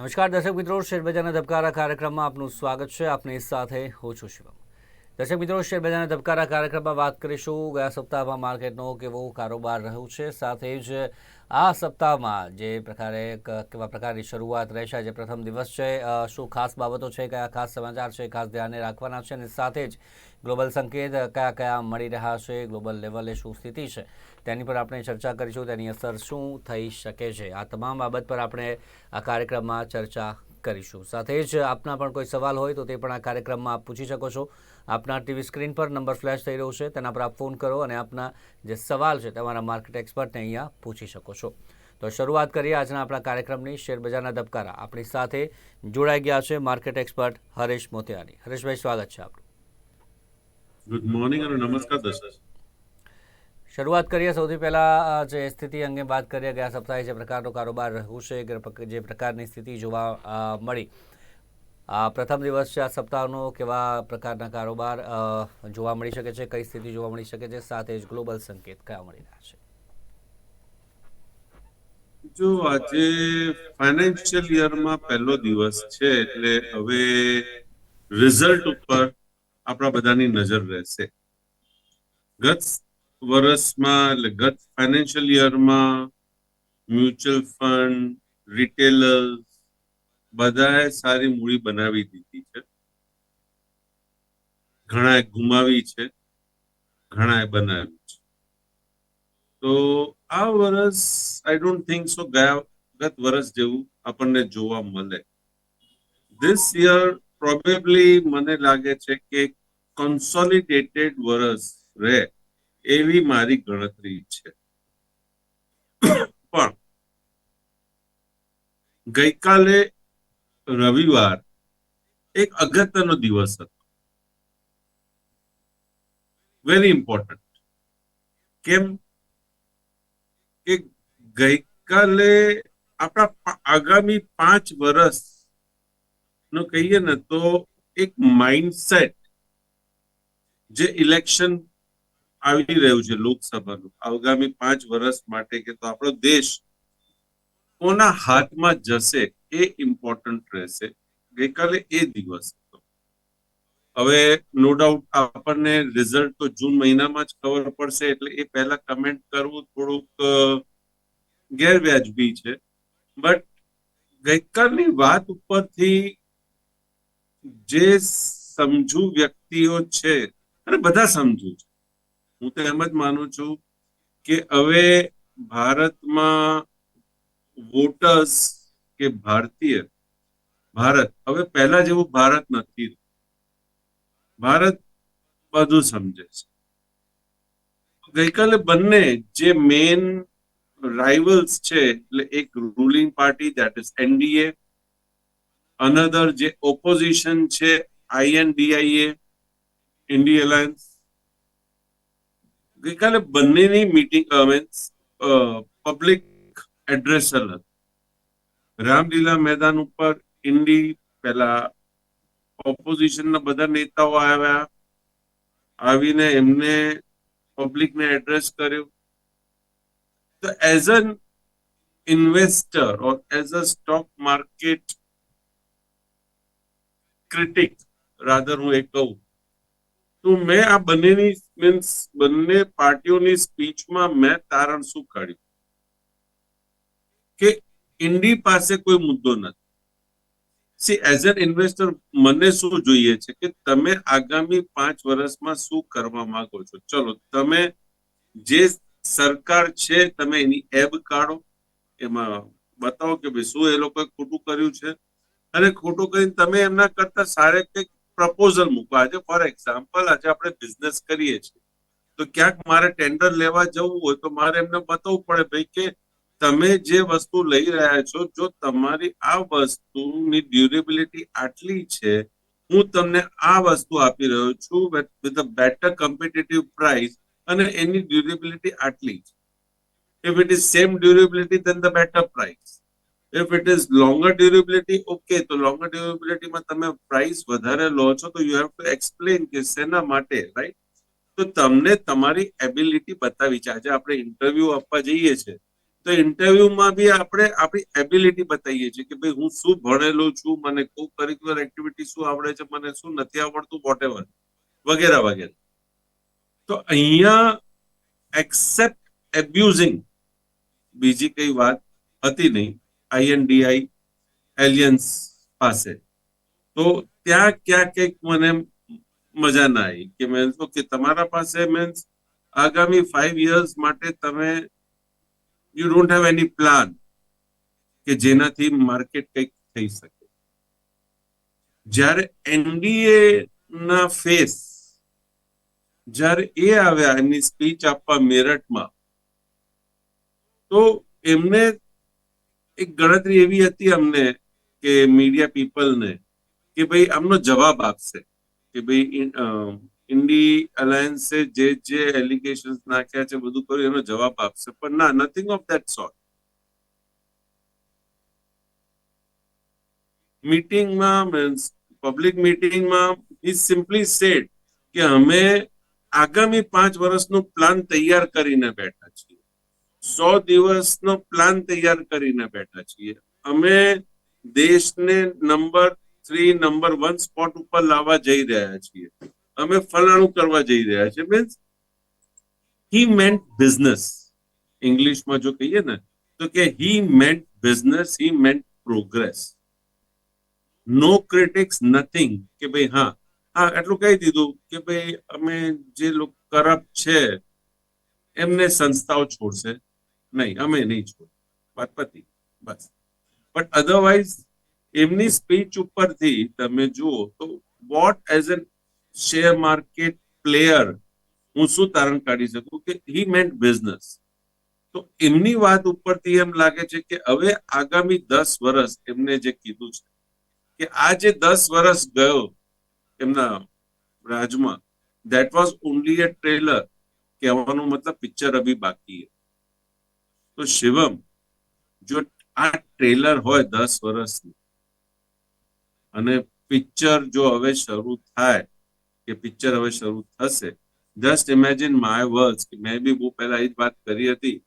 નમસ્કાર, દર્શક મિત્રો. શેરબજારના ધબકારા કાર્યક્રમમાં આપનું સ્વાગત છે. આપની સાથે હું છું શિવમ. દર્શક મિત્રો, શેરબજારના ધબકારા કાર્યક્રમમાં વાત કરીશું. ગયા સપ્તાહમાં માર્કેટનો કેવો કારોબાર રહ્યો છે? સાથે જ આ સપ્તાહમાં જે પ્રકારે કેવા પ્રકારની શરૂઆત રહેશે જે પ્રથમ દિવસ છે. શું ખાસ બાબતો છે, કયા ખાસ સમાચાર છે ખાસ ધ્યાને રાખવાના છે અને સાથે જ ગ્લોબલ સંકેત કયા કયા મળી રહ્યા છે, ગ્લોબલ લેવલે શું સ્થિતિ છે, તેની પર આપણે ચર્ચા કરીશું. તેની અસર શું થઈ શકે છે, આ તમામ બાબત પર આપણે આ કાર્યક્રમમાં ચર્ચા કરીશું. સાથે જ આપના પણ કોઈ સવાલ હોય તો તે પણ આ કાર્યક્રમમાં આપ પૂછી શકો છો. આપના ટીવી સ્ક્રીન પર નંબર ફ્લેશ થઈ રહ્યો છે, તેના પર આપ ફોન કરો અને આપના જે સવાલ છે તમારા માર્કેટ એક્સપર્ટને અહીંયા પૂછી શકો છો. તો શરૂઆત કરીએ આજના આપણા કાર્યક્રમની. શેરબજારના ધબકારા આપણી સાથે જોડાઈ ગયા છે માર્કેટ એક્સપર્ટ હરેશ મોતિયાની. હરેશભાઈ, સ્વાગત છે આપનું. ગુડ મોર્નિંગ અને નમસ્કાર દર્શક. શરૂઆત કરીએ સૌથી પહેલાં જે સ્થિતિ અંગે વાત કરીએ, ગયા સપ્તાહે જે પ્રકારનો કારોબાર રહ્યું છે જે પ્રકારની સ્થિતિ જોવા મળી. પ્રથમ દિવસ છે આ સપ્તાહનો, કેવા પ્રકારના કારોબાર જોવા મળી શકે છે, કઈ સ્થિતિ જોવા મળી શકે છે, સાથે જ ગ્લોબલ સંકેત કયા મળી રહ્યા છે? જો આજે ફાઇનાન્શિયલ યરમાં પહેલો દિવસ છે, એટલે હવે રિઝલ્ટ ઉપર આપણા બધાની નજર રહેશે. ગત વર્ષમાં એટલે ગત ફાઇનાન્શિયલ યરમાં મ્યુચ્યુઅલ ફંડ રિટેલર્સ બધાએ સારી મૂડી બનાવી દીધી છે. ઘણાએ ગુમાવી છે, ઘણાએ બનાવી છે. તો આ વર્ષ આઈ ડોન્ટ થિંક સો ગયા ગત વર્ષ જેવું આપણને જોવા મળે. ધીસ યર પ્રોબેબલી મને લાગે છે કે કન્સોલિડેટેડ વર્ષ રહે. એવી મારી ગણતરી છે. પણ ગઈકાલે રવિવાર એક અગત્યનો દિવસ હતો. વેરી ઇમ્પોર્ટન્ટ કેમ? કે ગઈકાલે આપણા આગામી પાંચ વર્ષ નો કહીએ ને તો એક માઇન્ડસેટ જે ઇલેક્શન આવી રહ્યું છે લોકસભાનું. આગામી પાંચ વર્ષ માટે કે તો આપણો દેશ કોના હાથમાં જશે એ ઇમ્પોર્ટન્ટ રહેશે. ગઈકાલે એ દિવસ હતો. હવે નો ડાઉટ આપણને રિઝલ્ટ તો જૂન મહિનામાં જ ખબર પડશે, એટલે એ પહેલા કમેન્ટ કરવું થોડુંક ગેરવ્યાજબી છે. બટ ગઈકાલની વાત ઉપરથી જે સમજુ વ્યક્તિઓ છે, અને બધા સમજુ છે હું તો એમ જ માનું છું કે હવે ભારતમાં વોટર્સ કે ભારતીય, ભારત, હવે પહેલા જેવું ભારત નથી ભારત બધું સમજે છે. ગઈકાલે બંને જે મેન રાઇવલ્સ છે, એટલે એક ruling party that is NDA another જે ઓપોઝિશન છે આઈએનડીઆઈએ ઇન્ડિયા એલાયન્સ ગઈકાલે બંનેની મીટિંગ મીન્સ પબ્લિક એડ્રેસર અલગ. રામલીલા મેદાન ઉપર ઇન્ડી પેલા ઓપોઝિશનના બધા નેતાઓ આવ્યા, આવીને એમને પબ્લિકને એડ્રેસ કર્યું. તો as an investor or as a stock market critic rather હું એ કહું, તો મેં આ બંનેની મીન્સ બંને પાર્ટીઓની સ્પીચમાં મેં તારણ શું કાઢ્યું? કે ઇન્ડી પાસે કોઈ મુદ્દો નથી. સી એઝ એન ઇન્વેસ્ટર મને શું જોઈએ છે કે તમે આગામી પાંચ વર્ષમાં શું કરવા માંગો છો? ચલો, તમે જે સરકાર છે, તમે એની એબ કાઢો. એમાં બતાવો કે ભાઈ શું એ લોકોએ ખોટું કર્યું છે? અને ખોટું કરીને તમે એમના કરતા સારે કંઈક પ્રપોઝલ મૂકો. આજે ફોર એક્ઝામ્પલ આજે આપણે બિઝનેસ કરીએ છીએ. તો ક્યાંક મારે ટેન્ડર લેવા જવું હોય તો મારે એમને બતાવવું પડે ભાઈ કે તમે જે વસ્તુ લઈ રહ્યા છો, જો તમારી આ વસ્તુની ડ્યુરેબિલિટી આટલી છે, હું તમને આ વસ્તુ આપી રહ્યો છું with a better competitive price અને એની ડ્યુરેબિલિટી આટલી છે if it is same durability then the better price if it is longer durability okay તો લોંગર ડ્યુરેબિલિટીમાં તમે પ્રાઇસ વધારે લો છો, તો યુ હેવ ટુ એક્સપ્લેન કે શેના માટે, right? તો તમને તમારી એબિલિટી બતાવી છે. આજે આપણે ઇન્ટરવ્યુ આપવા જઈએ છે, તો ઇન્ટરવ્યુમાં બી આપણે આપણી એબિલિટી બતાવીએ છીએ કે ભાઈ હું શું ભણેલો છું, મને કો કરિક્યુલર એક્ટિવિટી શું આવડે છે, મને શું નથી આવડતું વોટ વગેરે વગેરે. તો અહીંયા એક્સેપ્ટ એબ્યુઝિંગ બીજી કઈ વાત હતી નહીં આઈએનડીઆઈ એલિયન્સ પાસે. તો ત્યાં ક્યાં કંઈક મને મજા ના આવી કે મેન્સ ઓકે તમારા પાસે મીન્સ આગામી ફાઈવ યર્સ માટે તમે you don't have any plan કે જેનાથી માર્કેટ કંઈક થઈ શકે. જ્યારે એનડીએ ના ફેસ જ્યારે એ આવ્યા એમની સ્પીચ આપવા મેરઠમાં, તો એમને એક ગણતરી એવી હતી અમને કે મીડિયા પીપલને કે ભાઈ આમનો જવાબ આપશે. કે ભાઈ ઇન્ડી અલાયન્સે જે જે એલિગેશન નાખ્યા છે, બધું કર્યું, એનો જવાબ આપશે. પણ ના નથિંગ ઓફ ધેટ સોર્ટ મીટિંગમાં મીન્સ પબ્લિક મીટિંગમાં હી સિમ્પલી સેડ કે અમે આગામી પાંચ વર્ષનો પ્લાન તૈયાર કરીને બેઠા છીએ. સો દિવસનો પ્લાન તૈયાર કરીને બેઠા છીએ. અમે દેશને number three number one spot ઉપર લાવવા જઈ રહ્યા છીએ. અમે ફલાણું કરવા જઈ રહ્યા છીએ. મીન્સ હી મેન્ટ બિઝનેસ ઇંગ્લિશમાં જો કહીએ ને, તો કે he meant business he meant progress no critics nothing કે ભાઈ, હા. હા એટલું કહી દીધું કે ભાઈ, અમે જે લોકો કરપ્ટ છે, એમને સંસ્થાઓ છોડશે. નહીં, અમે નહીં છોડ વાત પતી. બસ. બટ અધરવાઇઝ એમની સ્પીચ ઉપરથી તમે જુઓ તો what as an share market player હું શું તારણ કાઢી શકું કે હી મેન્ટ બિઝનેસ તો એમની વાત ઉપરથી એમ લાગે છે કે હવે આગામી દસ વર્ષ એમને જે કીધું છે કે આ જે દસ વર્ષ ગયો એમના રાજમાં that was only a trailer કહેવાનો મતલબ પિક્ચર અભી બાકી है તો શિવમ, જો આ ટ્રેલર હોય દસ વર્ષની અને પિક્ચર જો હવે શરૂ થાય, કે પિક્ચર હવે શરૂ થશે જસ્ટ ઇમેજિન માય વર્ડ્સ કે મેં બી બહુ પહેલા એ જ વાત કરી હતી,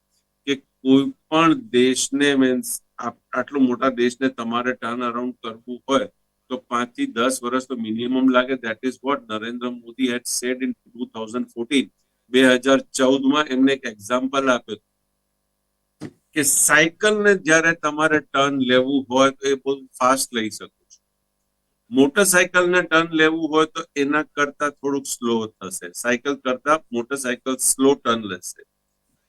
કે કોઈ પણ દેશને મીન્સ આટલો મોટા દેશને તમારે ટર્ન અરાઉન્ડ કરવું હોય, તો પાંચથી દસ વર્ષ તો મિનિમમ લાગે. That is what Narendra Modi had said in two thousand fourteen બે હજાર ચૌદમાં એમને એક એક્ઝામ્પલ આપ્યું. કે સાયકલને જ્યારે તમારે ટર્ન લેવું હોય, તો એ બહુ ફાસ્ટ લઈ શકો. મોટરસાયકલને ટર્ન લેવું હોય તો એના કરતા થોડુંક સ્લો થશે. સાયકલ કરતા મોટરસાયકલ સ્લો ટર્ન લેશે.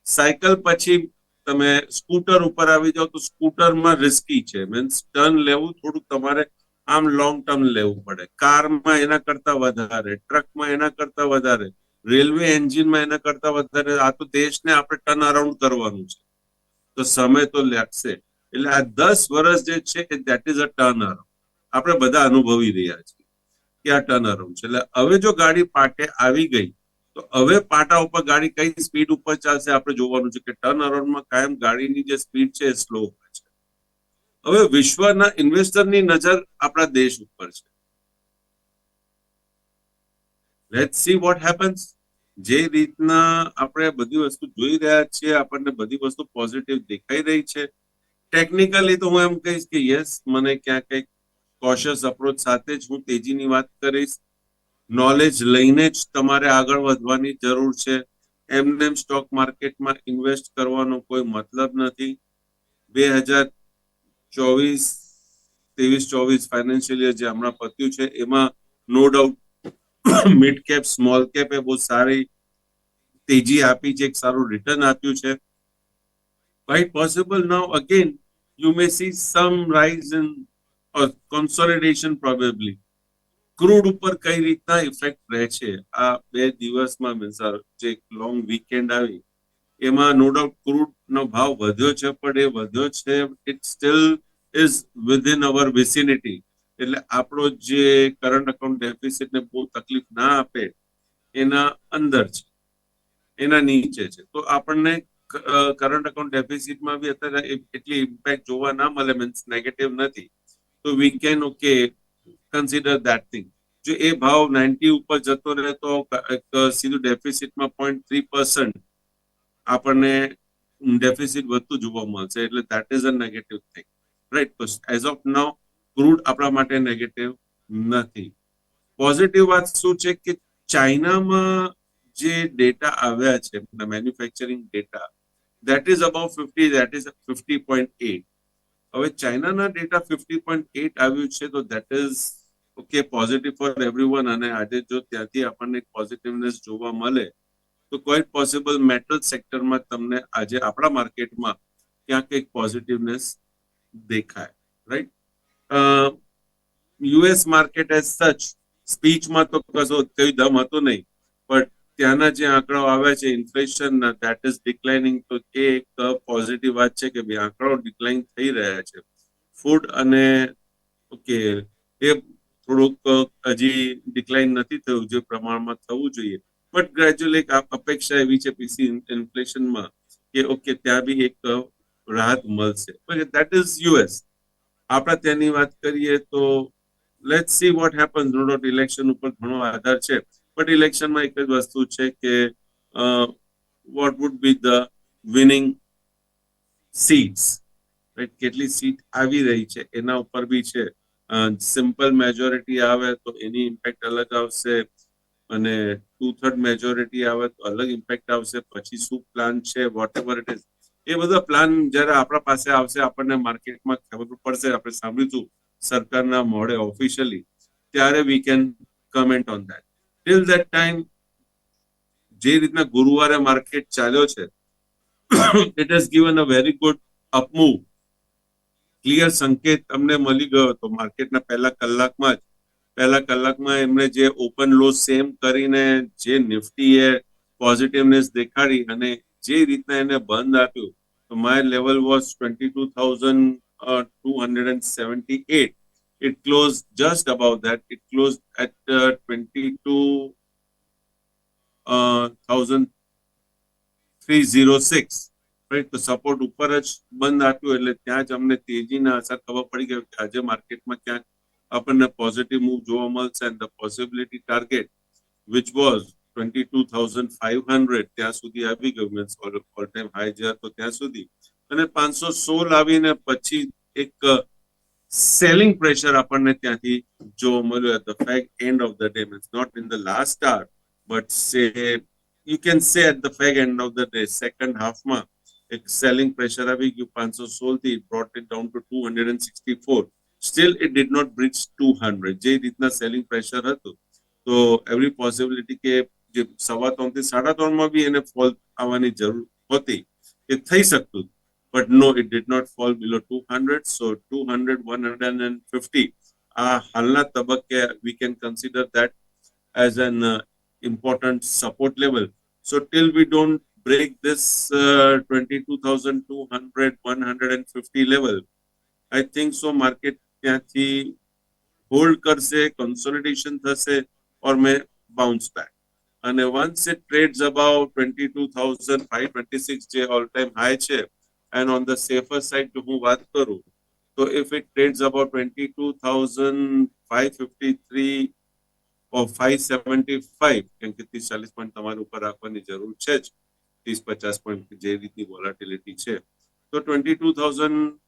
સાયકલ પછી તમે સ્કૂટર ઉપર આવી જાઓ તો સ્કૂટરમાં રિસ્કી છે. મીન્સ ટર્ન લેવું થોડુંક તમારે આમ લોંગ ટર્મ લેવું પડે. કારમાં એના કરતા વધારે, ટ્રકમાં એના કરતા વધારે, રેલવે એન્જિનમાં એના કરતા વધારે, આ તો દેશને આપણે ટર્ન અરાઉન્ડ કરવાનું છે. તો સમય તો લાગશે. એટલે આ દસ વર્ષ જે છે that is a turn around આપણે બધા અનુભવી રહ્યા છીએ કે આ ટર્ન અરાઉન્ડ છે. એટલે હવે જો ગાડી પાટે આવી ગઈ, તો હવે પાટા ઉપર ગાડી કઈ સ્પીડ ઉપર ચાલશે આપણે જોવાનું છે કે ટર્ન અરાઉન્ડમાં કાયમ ગાડીની જે સ્પીડ છે એ સ્લો હોય છે. હવે વિશ્વના ઇન્વેસ્ટરની નજર આપણા દેશ ઉપર છે. લેટ સી વોટ હેપન્સ જે રીતના આપણે બધી વસ્તુ જોઈ રહ્યા છીએ, આપણને બધી વસ્તુ પોઝિટિવ દેખાઈ રહી છે. ટેકનિકલી તો હું એમ કહીશ કે યસ મને ક્યાં કંઈક કોશિયસ અપ્રોચ સાથે જ હું તેજીની વાત કરીશ. નોલેજ લઈને જ તમારે આગળ વધવાની જરૂર છે. એમને એમ સ્ટોક માર્કેટમાં ઇન્વેસ્ટ કરવાનો કોઈ મતલબ નથી. બે હજાર ચોવીસ, ત્રેવીસ ચોવીસ ફાઇનાન્શિયલ યર જે હમણાં પત્યું છે, એમાં no doubt mid cap small cap એ બહુ સારી તેજી આપી છે, એક સારું રિટર્ન આપ્યું છે. Quite possible now again you may see some rise in or probably crude ઉપર કઈ રીતના ઇફેક્ટ રહે છે? આ બે દિવસમાં મીન્સ જે લોંગ વીકેન્ડ આવી, એમાં નો ડાઉટ ક્રૂડ નો ભાવ વધ્યો છે, પણ એ વધ્યો છે it still is within our vicinity એટલે આપણો જે કરંટ અકાઉન્ટ ડેફિસિટ ને બહુ તકલીફ ના આપે, એના અંદર છે. એના નીચે છે. તો આપણને કરંટ અકાઉન્ટ ડેફિસિટમાં બી અત્યારે એટલી ઇમ્પેક્ટ જોવા ના મળે મીન્સ નેગેટિવ નથી. તો we can okay consider that thing જો એ ભાવ નાઇન્ટી ઉપર જતો રહે તો સીધું ડેફિસિટમાં પોઈન્ટ થ્રી પર્સન્ટ આપણને ડેફિસિટ વધતું જોવા મળશે. એટલે that is a negative thing right તો એઝ ઓફ નાવ ક્રૂડ આપણા માટે નેગેટિવ નથી. પોઝિટિવ વાત શું છે કે ચાઇનામાં જે ડેટા આવ્યા છે manufacturing data that is about fifty that is fifty point eight હવે ચાઇનાના ડેટા ફિફ્ટી પોઈન્ટ એટ આવ્યું છે, તો that is okay positive for everyone અને આજે જો ત્યાંથી આપણને પોઝિટિવનેસ જોવા મળે, તો ક્વાઇટ પોસિબલ મેટલ સેક્ટરમાં તમને આજે આપણા માર્કેટમાં ક્યાંક એક પોઝિટિવનેસ દેખાય રાઈટ યુએસ માર્કેટ એઝ સચ સ્પીચમાં તો કશો દમ હતો નહીં બટ ત્યાંના જે આંકડાઓ આવ્યા છે ઇન્ફ્લેશન દેટ ઇઝ ડિક્લાઇનિંગ તો એ એક પોઝિટિવ વાત છે કે ભાઈ આંકડાઓ ડિક્લાઇન થઈ રહ્યા છે. ફૂડ અને, ઓકે, એ થોડુંક હજી ડિક્લાઇન નથી થયું, જે પ્રમાણમાં થવું જોઈએ. બટ ગ્રેજ્યુઅલી એક અપેક્ષા એવી છે પીસી ઇન્ફ્લેશનમાં કે, ઓકે, ત્યાં બી એક રાહત મળશે. દેટ ઇઝ યુએસ આપણા ત્યાંની વાત કરીએ તો let see what happens no dot election ઉપર ઘણો આધાર છે. બટ ઇલેક્શનમાં એક જ વસ્તુ છે કે what would be the winning seats right કેટલી સીટ આવી રહી છે? એના ઉપર બી છે. સિમ્પલ મેજોરિટી આવે તો એની ઇમ્પેક્ટ અલગ આવશે. અને ટુ થર્ડ મેજોરિટી આવે તો અલગ ઇમ્પેક્ટ આવશે. પછી શું પ્લાન છે? વોટ એવર ઇટ ઇઝ એ બધા પ્લાન જ્યારે આપણા પાસે આવશે, આપણને માર્કેટમાં ખબર પડશે. આપણે સાંભળીશું સરકારના મોડે ઓફિશિયલી ત્યારે we can comment on that till that time જે રીતના ગુરુવારે માર્કેટ ચાલ્યો છે it has given a very good up move clear સંકેત તમને મળી ગયો હતો માર્કેટના પહેલા કલાકમાં જ. પહેલા કલાકમાં એમણે જે ઓપન લો સેમ કરીને જે નિફ્ટીએ પોઝિટિવનેસ દેખાડી અને જે રીતના એને બંધ આપ્યું, તો my level was twenty two thousand two hundred and seventy eight it closed just above that. It closed at uh, 22 uh, 306. Right? તો સપોર્ટ ઉપર જ બંધ આપ્યું એટલે ત્યાં જ અમને તેજીના અસર ખબર પડી ગઈ કે આજે માર્કેટમાં ક્યાંક આપણને પોઝિટિવ મૂવ જોવા મળશે and the possibility target which was twenty two thousand five hundred ત્યાં સુધી આવી ગયું મીન્સ ઓલ ટાઈમ હાઈ જ્યાં તો ત્યાં સુધી અને પાંચસો સોળ આવીને પછી એક સેલિંગ પ્રેશર આપણને ત્યાંથી જોવા મળ્યું at the fag end of the day means not in the last hour but say you can say at the fag end of the day second હાફમાં એક સેલિંગ પ્રેશર આવી ગયું પાંચસો સોળથી brought it down to two hundred and sixty four still it did not breach two hundred જે રીતના selling pressure હતું, તો every possibility કે જે સવા ત્રણથી સાડા ત્રણમાં બી એને ફોલ આવવાની જરૂર હતી, એ થઈ શકતું but no, it did not fall below 200. So 200, 150. Uh, હાલના તબક્કે we can consider that as an uh, important support level. So till we don't break this uh, 22,200, 150 level, I think so market ત્યાંથી hold કરશે consolidation થશે or may bounce back. અને once it trades above 22,526 જે all time high છે and on the safer side જો હું વાત કરું તો if it trades about 22,553 or 575 કેમ કે ત્રીસ ચાલીસ પોઈન્ટ તમારે ઉપર રાખવાની જરૂર છે જ ત્રીસ પચાસ પોઈન્ટ જે રીતની વોલાટિલિટી છે તો twenty two thousand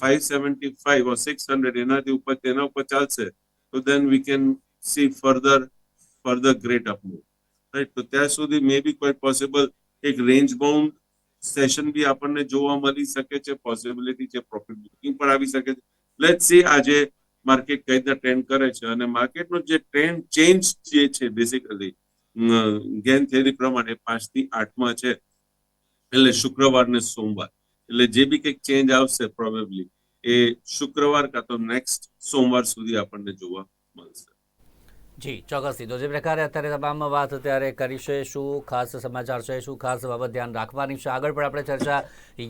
five seventy five or six hundred એનાથી ઉપર તેના ઉપર ચાલશે તો then we can see further further great up move right તો ત્યાં સુધી મે બી ક્વાઇટ પોસિબલ એક રેન્જ બાઉન્ડ સેશન બી આપણને જોવા મળી શકે છે પોસિબિલિટી છે પ્રોફિટ બુકિંગ પણ આવી શકે છે. લેટ સી આજે માર્કેટ કઈ રીતના ટ્રેન્ડ કરે છે અને માર્કેટનો જે ટ્રેન્ડ ચેન્જ જે છે બેસિકલી ગેન થિયરી પ્રમાણે પાંચથી આઠમાં છે. એટલે શુક્રવાર ને સોમવાર. એટલે જે બી કંઈક ચેન્જ આવશે પ્રોબેબલી એ શુક્રવાર કાં તો નેક્સ્ટ સોમવાર સુધી આપણને જોવા મળશે. જી ચોક્કસથી તો જે પ્રકારે અત્યારે તમામ વાત અત્યારે કરીશું શું ખાસ સમાચાર છે, શું ખાસ બાબત ધ્યાન રાખવાની છે, આગળ પણ આપણે ચર્ચા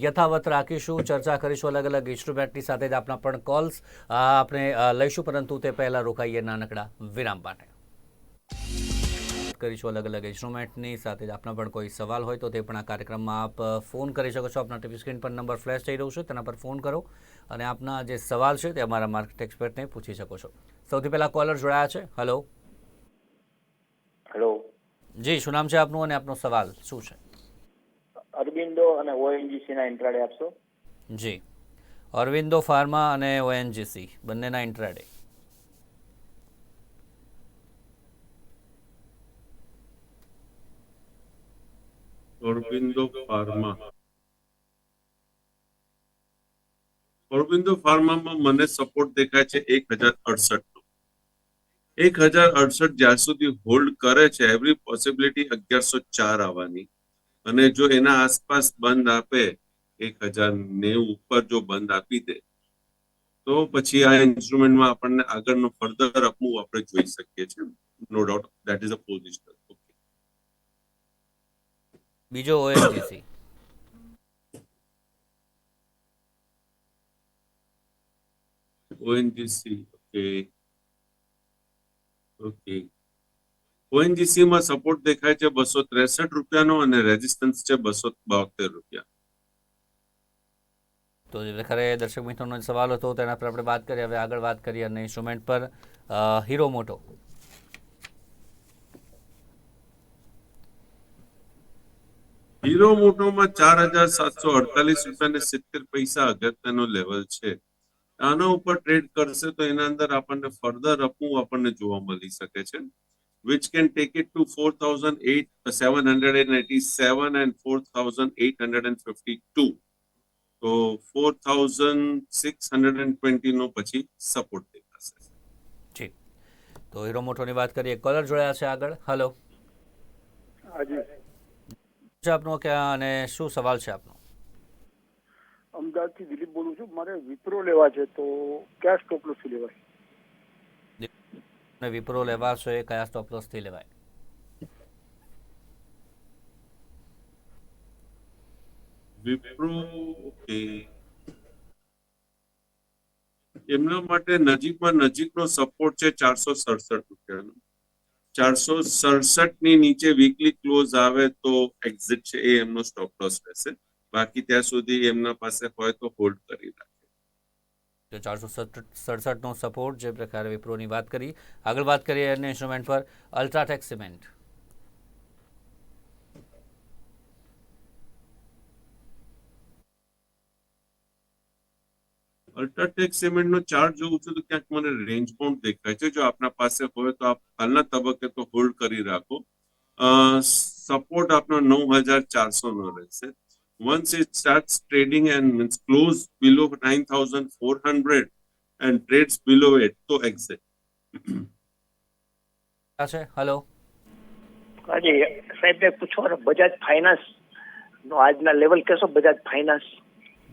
યથાવત રાખીશું, ચર્ચા કરીશું અલગ અલગ ઇન્સ્ટ્રુમેન્ટની સાથે જ આપણા પણ કોલ્સ આપણે લઈશું, પરંતુ તે પહેલાં રોકાઈએ નાનકડા વિરામ માટે. કરીશું અલગ અલગ ઇન્સ્ટ્રુમેન્ટની સાથે જ આપના પણ કોઈ સવાલ હોય તો તે પણ આ કાર્યક્રમમાં આપ ફોન કરી શકો છો. આપના ટીવી સ્ક્રીન પર નંબર ફ્લેશ થઈ રહ્યો છે, તેના પર ફોન કરો અને આપના જે સવાલ છે તે અમારા માર્કેટ એક્સપર્ટને પૂછી શકો છો. સૌથી પહેલાં કોલર જોડાયા છે. હલો હેલો જી શું નામ છે આપનું અને આપનો સવાલ શું છે? અરવિંદો અને ઓએનજીસી ના ઇન્ટ્રાડે આપશો? જી. અરવિંદો ફાર્મા અને ઓએનજીસી બંનેના ઇન્ટ્રાડે ઓરબિંદો ફાર્મા. ઓરબિંદો ફાર્મામાં મને સપોર્ટ દેખાય છે એક હજાર અડસઠ નો એક હજાર અડસઠ જ્યાં સુધી હોલ્ડ કરે છે એવરી પોસિબિલિટી અગિયારસો ચાર આવવાની. અને જો એના આસપાસ બંધ આપે એક હજાર નેવું ઉપર જો બંધ આપી દે તો પછી આ ઇન્સ્ટ્રુમેન્ટમાં આપણને આગળનો ફર્ધર અપમૂવ આપણે જોઈ શકીએ છીએ. No doubt that is a position okay બીજો ONGC ONGC okay okay ONGC માં સપોર્ટ દેખાય છે બસો ત્રેસઠ રૂપિયાનો અને રેઝિસ્ટન્સ છે બસો બોતેર રૂપિયા. તો જે ખરે દર્શક મિત્રોનો સવાલ હતો તેના પર આપણે વાત કરીએ. હવે આગળ વાત કરીએ અને ઇન્સ્ટ્રુમેન્ટ પર હીરો મોટો. હીરો મોટોમાં ચાર હજાર સાતસો અડતાલીસ રૂપિયા ને સિત્તેર પૈસા અગત્યનો લેવલ છે. આના ઉપર ટ્રેડ કરશે તો એના અંદર આપણને ફર્ધર અપવું આપણને જોવા મળી શકે છે. Which can take it to 4,787 and 4,852. તો 4,620 નો પછી સપોર્ટ દેખાશે. જી તો હીરો મોટોની વાત કરીએ. કોલર જોડાયા છે આગળ? હલો આપનો ક્યાં અને શું સવાલ છે આપનો? અમદાવાદથી દિલીપ બોલું છું. મારે વિપ્રો લેવા છે તો ક્યાં સ્ટોપ લોસ લેવાય? વિપ્રો લેવા છે એ કયા સ્ટોપ લોસથી લેવાય? વિપ્રો ઓકે એમના માટે નજીકમાં નજીકનો સપોર્ટ છે ચારસો સડસઠ રૂપિયાનો. ચારસો સડસઠની નીચે વીકલી ક્લોઝ આવે તો એક્ઝિટ છે એ એમનો સ્ટોપ લોસ રહેશે. બાકી ત્યાં સુધી એમના પાસે હોય તો હોલ્ડ કરી રાખે. ચારસો સડસઠનો સપોર્ટ જે પ્રકારે વિપ્રોની વાત કરી. આગળ વાત કરીએ અન્ય ઇન્સ્ટ્રુમેન્ટ પર અલ્ટ્રાટેક સિમેન્ટ અલ્ટ્રાટેક સિમેન્ટ નો ચાર્ટ જોઉં છું તો ક્યાંક મને રેન્જ બાઉન્ડ દેખાય છે. જો આપના પાસે હોય તો આપ હાલના તબક્કે તો હોલ્ડ કરી રાખો. સપોર્ટ આપનો નવ હજાર ચારસો નો રહેશે. Once it starts trading and it's close below 9400 and trades below it તો exit. છે હેલો હાજી સાહેબ મેં પૂછવાનું બજાજ ફાઇનાન્સ નો આજના લેવલ કહેશો બજાજ ફાઇનાન્સ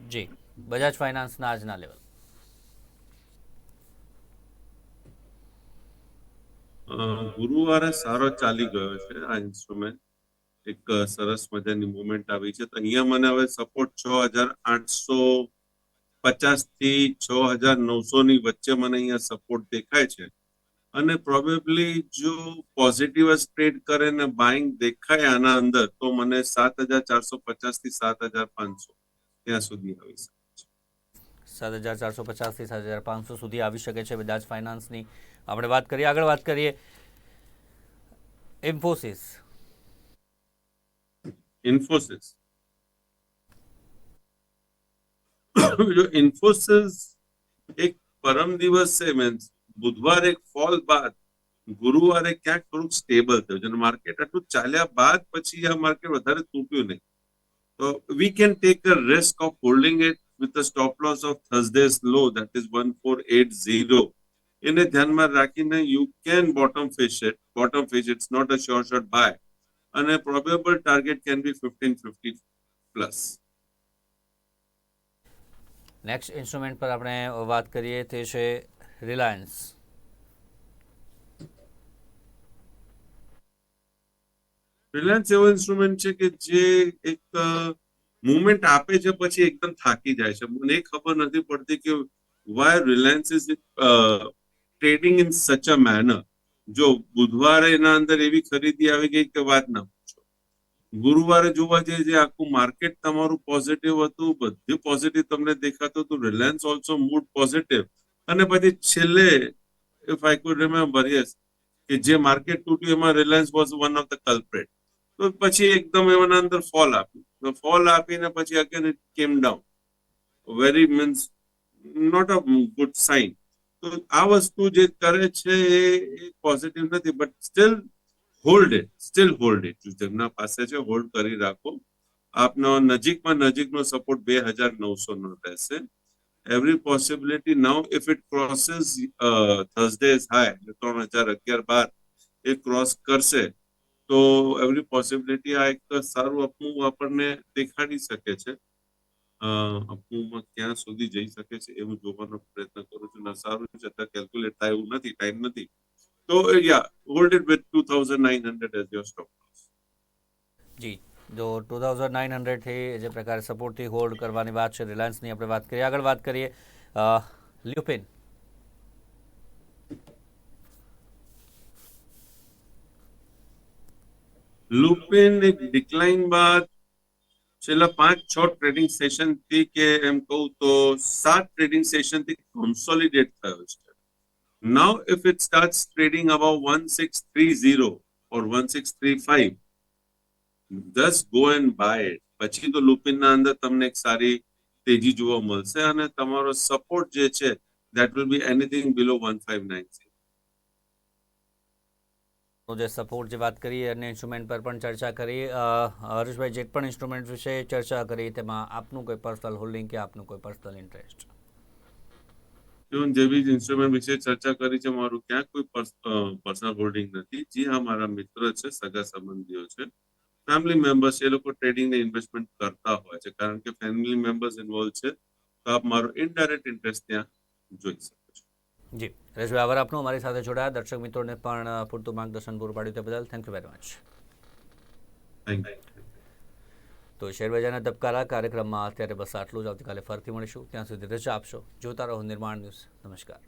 જી બજાજ ફાઇનાન્સના આજના લેવલ ગુરુવારે સારો ચાલી ગયો છે આ ઇન્સ્ટ્રુમેન્ટ એક સરસ મજાની મુવમેન્ટ આવી છે. તો અહીંયા મને હવે સપોર્ટ છ હજાર આઠસો પચાસથી છ હજાર નવસો ની વચ્ચે મને અહીંયા સપોર્ટ દેખાય છે. અને પ્રોબેબલી જો પોઝિટિવ જ ટ્રેડ કરે ને બાઇંગ દેખાય આના અંદર, તો મને સાત હજાર ચારસો પચાસથી સાત હજાર પાંચસો ત્યાં સુધી આવી શકે સાત હજાર ચારસો પચાસથી સાત હજાર પાંચસો સુધી આવી શકે છે. બજાજ ફાઇનાન્સની આપણે વાત કરીએ, આગળ વાત કરીએ. ઇન્ફોસિસ ઇન્ફોસિસ જો ઇન્ફોસિસ એક પરમ દિવસે મીન્સ બુધવારે એક ફોલ બાદ ગુરુવારે ક્યાંક થોડુંક સ્ટેબલ થયું છે અને માર્કેટ આટલું ચાલ્યા બાદ પછી આ માર્કેટ વધારે તૂટ્યું નહીં તો we can take a risk of holding it with a stop loss of Thursday's low that is one four eight zero એને ધ્યાનમાં રાખીને you can bottom fish it bottom fish it's not a sure short buy અને probable target can be fifteen fifty plus next instrument પર આપણે વાત કરીએ તે છે રિલાયન્સ રિલાયન્સ એવો ઇન્સ્ટ્રુમેન્ટ છે કે જે એક મુવમેન્ટ આપે છે પછી એકદમ થાકી જાય છે. મને એ ખબર નથી પડતી કે why Reliance is trading in such a manner જો બુધવારે એના અંદર એવી ખરીદી આવી ગઈ કે વાત ના પૂછો. ગુરુવારે જોવા જઈએ જે આખું માર્કેટ તમારું પોઝિટિવ હતું, બધું પોઝિટિવ તમને દેખાતું હતું રિલાયન્સ ઓલ્સો મૂડ પોઝિટિવ અને પછી છેલ્લે if I could remember yes કે જે માર્કેટ તૂટ્યું, એમાં Reliance was one of the culprit તો પછી એકદમ એના અંદર ફોલ આપ્યું ફોલ આપીને પછી again it came down very means not a good sign તો આ વસ્તુ જે કરે છે એ પોઝિટિવ નથી but still hold it still hold it જેમના પાસે છે હોલ્ડ કરી રાખો. આપનો નજીકમાં નજીકનો સપોર્ટ બે હજાર નવસો નો રહેશે every possibility now if it crosses Thursday high ત્રણ હજાર અગિયાર બાર એ ક્રોસ કરશે, તો એવરી પોસિબિલિટી આ એક સારું અપમૂવ આપણને દેખાડી શકે છે. અપમૂવમાં ક્યાં સુધી જઈ શકે છે એવું જોવાનો પ્રયત્ન કરું છું. ને સારું છે અત્યારે કેલ્ક્યુલેટ થાય એવું નથી ટાઈમ નથી. તો ya hold it with two thousand nine hundred as your stop જી જો ટુ થાઉઝન્ડ નાઇન હંડ્રેડથી જે પ્રકારે સપોર્ટથી હોલ્ડ કરવાની વાત છે રિલાયન્સની આપણે વાત કરીએ. આગળ વાત કરીએ લ્યુપિન. લુપિન એક ડિક્લાઇન બાદ છેલ્લા પાંચ, છ ટ્રેડિંગ સેશનથી કે એમ કહું તો સાત ટ્રેડિંગ સેશનથી કોન્સોલિડેટ થયો છે. Now if it start trading about one six three zero or one six three five દસ ગો એન્ડ બાય પછી તો લુપિનના અંદર તમને એક સારી તેજી જોવા મળશે અને તમારો સપોર્ટ જે છે that will be anything below one five nine જે સપોર્ટ જે વાત કરી અને ઇન્સ્ટ્રુમેન્ટ પર પણ ચર્ચા કરી હર્ષભાઈ જે પણ ઇન્સ્ટ્રુમેન્ટ વિશે ચર્ચા કરી, તેમાં આપનું કોઈ પર્સનલ હોલ્ડિંગ કે આપનું કોઈ પર્સનલ ઇન્ટરેસ્ટ ઇવન જે બી ઇન્સ્ટ્રુમેન્ટ વિશે ચર્ચા કરી છે, મારું ક્યાંક કોઈ પર્સનલ હોલ્ડિંગ નથી. જે હા મારા મિત્ર છે, સગા સંબંધીઓ છે ફેમિલી મેમ્બર્સ એ લોકો ટ્રેડિંગ ને ઇન્વેસ્ટમેન્ટ કરતા હોય છે. કારણ કે ફેમિલી મેમ્બર્સ ઇન્વોલ્વ છે, તો આપ મારો ઇનડાયરેક્ટ ઇન્ટરેસ્ટ ત્યાં જોઈ શકો. જી. હરેશભાઈ આભાર આપનો. અમારી સાથે જોડાયા દર્શક મિત્રોને પણ પૂરતું માર્ગદર્શન પૂરું પાડ્યું તે બદલ થેન્ક યુ વેરી મચ તો શેરબજારના ધબકારા કાર્યક્રમમાં અત્યારે બસ આટલું જ. આવતીકાલે ફરીથી મળીશું. ત્યાં સુધી રજા આપશો. જોતા રહો નિર્માણ ન્યૂઝ. નમસ્કાર.